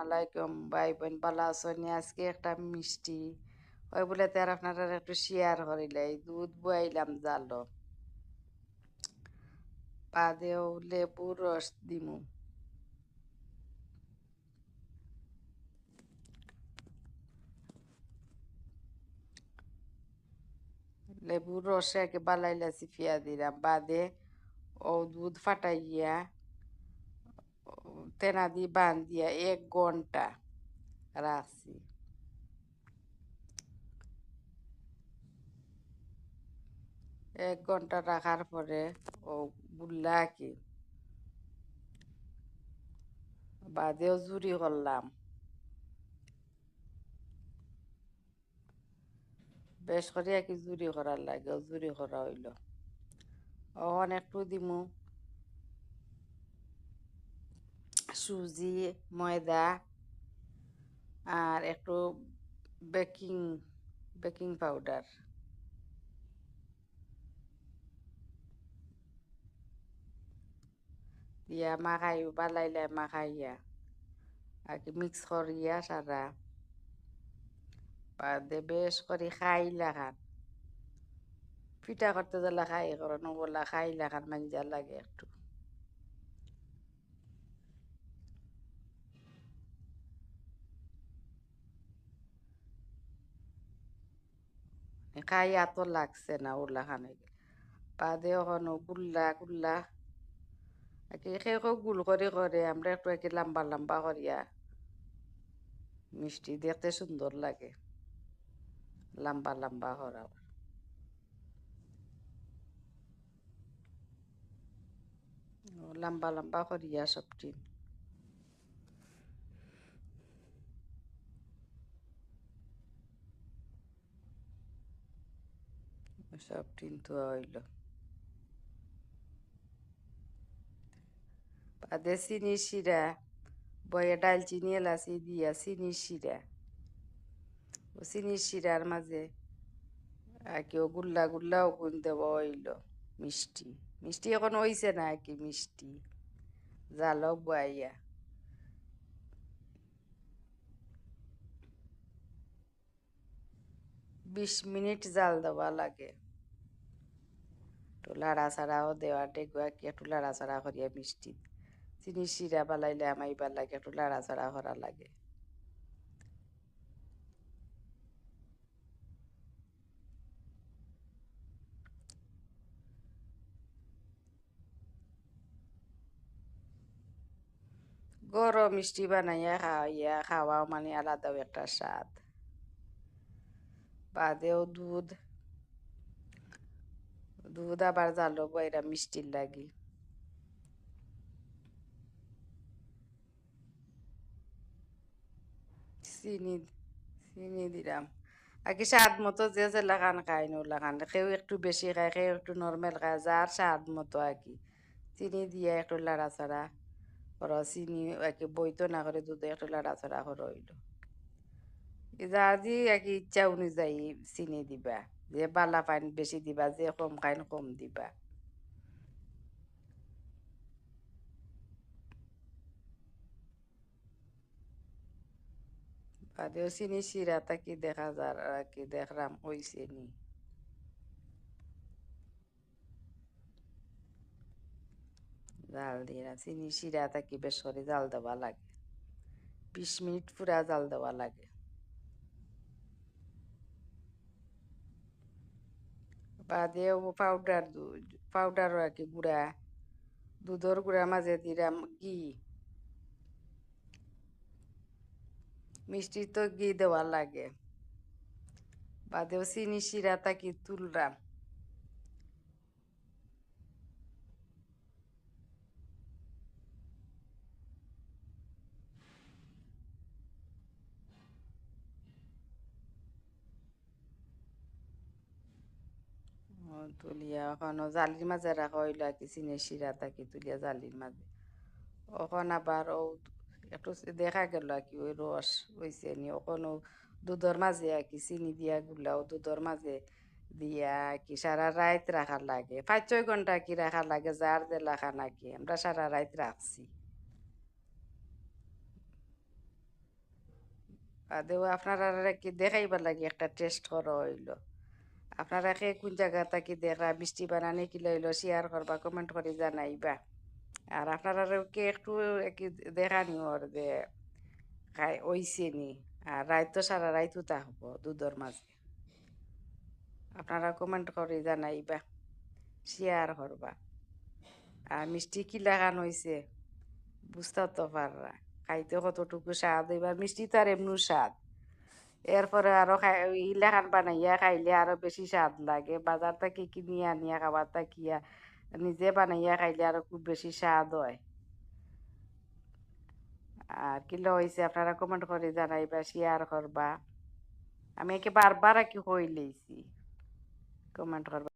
আলাইকুম ভাই বোন ভালো আছেন? আজকে একটা মিষ্টি। ওই বলে তো তার আপনারা একটু শেয়ার করিলাই দুধ বয়াইলাম জালো। বাদেও লেবুর রস দিমু। লেবুর রসে বালাইলা চিপিয়া দিলাম। বাদে ও দুধ ফাটাইয়া তেনা দিয়ে বান দিয়া এক ঘণ্টা রাখছি। এক ঘণ্টা রাখার পরে ও বুল্লা কি বাদেও জুরি করলাম। বেশ করে কি জুরি করার লাগে জুরি করা হইল। ও অনেকটু দিমু। সুজি, ময়দা আর একটু বেকিং বেকিং পাউডার। দিয়া মাখাই বালাইলে মাখাইয়া আর কি মিক্স করিয়া সারা। বাদে বেশ করে খাইলা খান। পিঠা করতে গেলে খাই করো নবলা খাইলা খান মাঞ্জা লাগে একটু। খাই এত লাগছে না ওলা খানে বাদে ওখানে গুল্লা একে খেয়ে গুল করে করে। আমরা একটু একে লম্বা লম্বা করিয়া মিষ্টি দেখতে সুন্দর লাগে। লম্বা লম্বা করা লম্বা লম্বা করিয়া সবটি। সব কিন্তু হইল। বাদে চিনি শিরা বয়ে ডালচিনি এলাচি দিয়া চিনি শিরা। ও চিনি শিরার মাঝে কেউ গুল্লা গুল্লাও গুণ দেব হইল মিষ্টি। মিষ্টি এখন হইছে না কি মিষ্টি? জালও বয়াইয়া। বিশ মিনিট জাল দেওয়া লাগে। একটু লাড়া ছাড়াও দেওয়া ডেগুয়া কি একটু লাড়া ছাড়া করিয়া মিষ্টি চিনি শিরা বালাইলে আমাইবার লাগে একটু লাড়া ছাড়া করা লাগে। গরম মিষ্টি বানাইয়া খাওয়াইয়া খাওয়াও মানে আলাদাও একটা স্বাদ। বাদেও দুধ দুধ আবার জালো বইরা মিষ্টির লাগি। চিনি চিনি দিলাম কি স্বাদ মতো যে যে লাগান খায় নো লাগান। কেউ একটু বেশি খায়, কেউ একটু নর্মাল খায়, যার স্বাদ মতো আর কি। চিনি দিয়ে একটু লাড়াচাড়া করো, চিনি আর কি বইতো না করে দুধে একটু লাড়াচাড়া করো হইল। যার দি আর কি ইচ্ছা অনুযায়ী চিনি দিবা। যে বালা পাইন বেশি দিবা, যে কম খাইন কম দিবা। বাদেও চিনি শিরাটা কি দেখা যার কি দেখলাম হইছে নি জাল দিয়ে চিনি শিরাটা কি বেশ জাল দেওয়া লাগে। বিশ মিনিট পুরা জাল দেওয়া লাগে। বাদেও পাউডার পাউডার আর কি গুঁড়া। দুধর গুঁড়া মাঝে দিলাম ঘি। মিষ্টি তো ঘি দেওয়া লাগে। বাদেও চিনি, শিরা, তাকি তুললাম। তুলিয়া ওখানে জালির মাঝে রাখা হইল আর কি চিনি শিরা তাকি তুলিয়া জালির মাঝে ওখান আবার ও একটু দেখা গেল আর কি ওই রস হইছে নি ওখানে দুধর মাঝে আর কি চিনি দিয়া গুলাও দুধর মাঝে দিয়া কি সারা রাত রাখার লাগে। পাঁচ ছয় ঘণ্টা কি রাখার লাগে যার যে লাখা নাকি আমরা সারা রাত রাখছি আদেও আপনারা কি দেখাইবার লাগে, একটা টেস্ট করা হইল। আপনারা কে কোন জায়গা থাকি দেখা, মিষ্টি বানানি কি লইল শেয়ার করবা কমেন্ট করে জানাইবা। আর আপনারা কে একটু কি দেখানি ওর যে ওইছে নি। আর রাত তো সারা রাইতও থাকব দুধর মাঝে। আপনারা কমেন্ট করে জানাইবা শেয়ার করবা। আর মিষ্টি কি লাগান হয়েছে বুঝতে তো পাররা। খাইতে কতটুকু স্বাদ, এবার মিষ্টি তো আর এমনি স্বাদ। এরপরে আরও ইলাখান বানাইয়া খাইলে আরও বেশি স্বাদ লাগে। বাজার থেকে কিনে আনিয়া খাবার থাকিয়া নিজে বানাইয়া খাইলে আরও খুব বেশি স্বাদ হয়। আর কিলো হয়েছে আপনারা কমেন্ট করে জানাইবা শেয়ার করবা। আমি একে বারবার আর কি কই লইছি। কমেন্ট করবা।